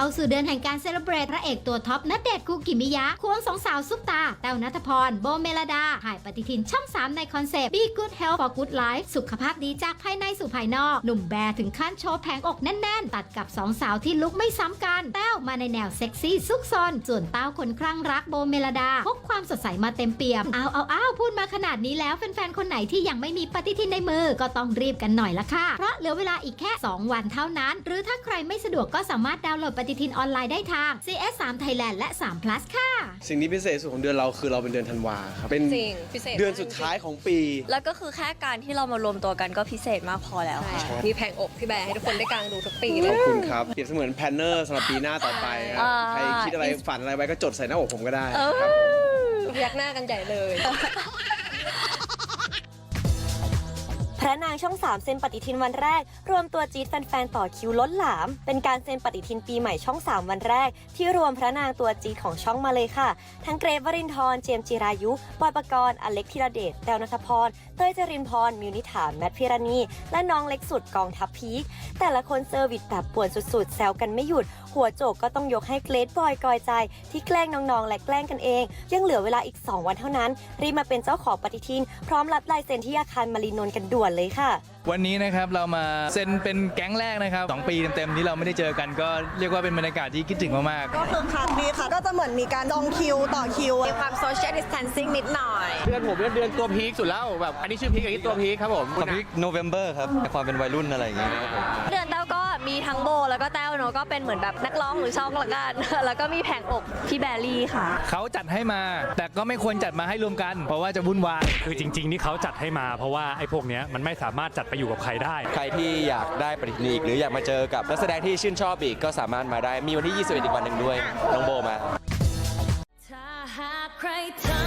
เข้าสู่เดือนแห่งการเซเลบรตพระเอกตัวท็อปนัดเดทคูกิมิยะ ควงสองสาวซุปตา แต้วนัทพร โบเมลดา ถ่ายปฏิทินช่อง 3 ในคอนเซปต์ Be Good Health for Good Life สุขภาพดีจากภายในสู่ภายนอก หนุ่มแบร์ถึงขั้นโชว์แผงอกแน่น ๆ ตัดกับสองสาวที่ลุกไม่ซ้ำกัน แต้วมาในแนวเซ็กซี่ซุกซน ส่วนเต้าคนคลั่งรักโบเมลดาพกความสดใสมาเต็มเปี่ยม เอาเอาเอาพูดมาขนาดนี้แล้วแฟนๆคนไหนที่ยังไม่มีปฏิทินในมือก็ต้องรีบกันหน่อยละค่ะ เพราะเหลือเวลาอีกแค่ 2 วันเท่านั้น หรือถ้าใครไม่สะดวกก็สามารถดาวน์โหลดปฏิทินออนไลน์ได้ทาง CS3 Thailand และ 3 plus ค่ะ สิ่งที่พิเศษสุดของเดือนเราคือเราเป็นเดือนธันวาครับ เป็นจริงพิเศษเดือนสุดท้ายของปี แล้วก็คือแค่การที่เรามารวมตัวกันก็พิเศษมากพอแล้วใช่ค่ะมีแผงอกพี่แบร์ให้ทุกคนได้กางดูทุกปีเลขยอบคุณครับเปรียบเสมือนแพลนเนอร์สำหรับปีหน้าต่อไปครับ อ่า ใครคิดอะไรฝันอะไรไว้ก็จดใส่หน้าอกผมก็ได้เอครับอพยักหน้ากันใหญ่เลยพ ระนางช่อง 3 เซ็นปฏิทินวันแรก รวมตัวจีดแฟนๆต่อคิวล้นหลาม เป็นการเซ็นปฏิทินปีใหม่ช่อง 3 วันแรก ที่รวมพระนางตัวจีดของช่องมาเลยค่ะ ทั้งเกรฟวรินทร์เจมจิรายุบอยปกรณ์อเล็กธีรเดชแต้วนัทพร เต้ยจรินพร มิวนิถาแมทพิรณี และน้องเล็กสุดกองทัพพีคแต่ละคนเซอร์วิสแบบป่วนสุดๆ แซวกันไม่หยุด หัวโจกก็ต้องยกให้เกรดบอยกอยใจ ที่แกล้งน้องๆ และแกล้งกันเอง ยังเหลือเวลาอีก 2 วันเท่านั้น รีบมาเป็นเจ้าของปฏิทิน พร้อมรับลายเซ็นที่อาคารมารีนนท์กันด่วนเลยค่ะ วันนี้นะครับเรามาเซ็นเป็นแก๊งแรกนะครับสองปีเต็มๆที่เราไม่ได้เจอกันก็เรียกว่าเป็นบรรยากาศที่คิดถึงมากๆ ก็คึกคักดีค่ะ ก็จะเหมือนมีการจองคิวต่อคิว มีความ social distancing นิดหน่อย เดือนผมเป็นเดือนตัวพีคสุดแล้วแบบอันนี้ชื่อพีคอันนี้ตัวพีคครับผมกับพี่โนเวม ber ครับความเป็นวัยรุ่นอะไรอย่างเงี้ยครับผม เดือนแต้วก็มีทั้งโบแล้ วก็แต้วเนอะก็เป็นเหมือนแบบนักร้องหรือช่องละกัน แล้วก็มีแผงอกพี่แบรี่ค่ะ เขาจัดให้มา แต่ก็ไม่ควรจัดมาให้รวมกัน เพราะว่าจะวุ่นวาย คือจริงๆที่เขาจัดให้มา เพราะว่าไอ้พวกเนี้ยมันไม่สามารถจัดไปอยู่กับใครได้ ใครที่อยากได้ปฏิทินอีกหรืออยากมาเจอกับนักแสดงที่ชื่นชอบอีกก็สามารถมาได้มีวันที่ 21 อีกวันหนึ่งด้วยน้องโบมา ถ้าหากใครทำให้ฉั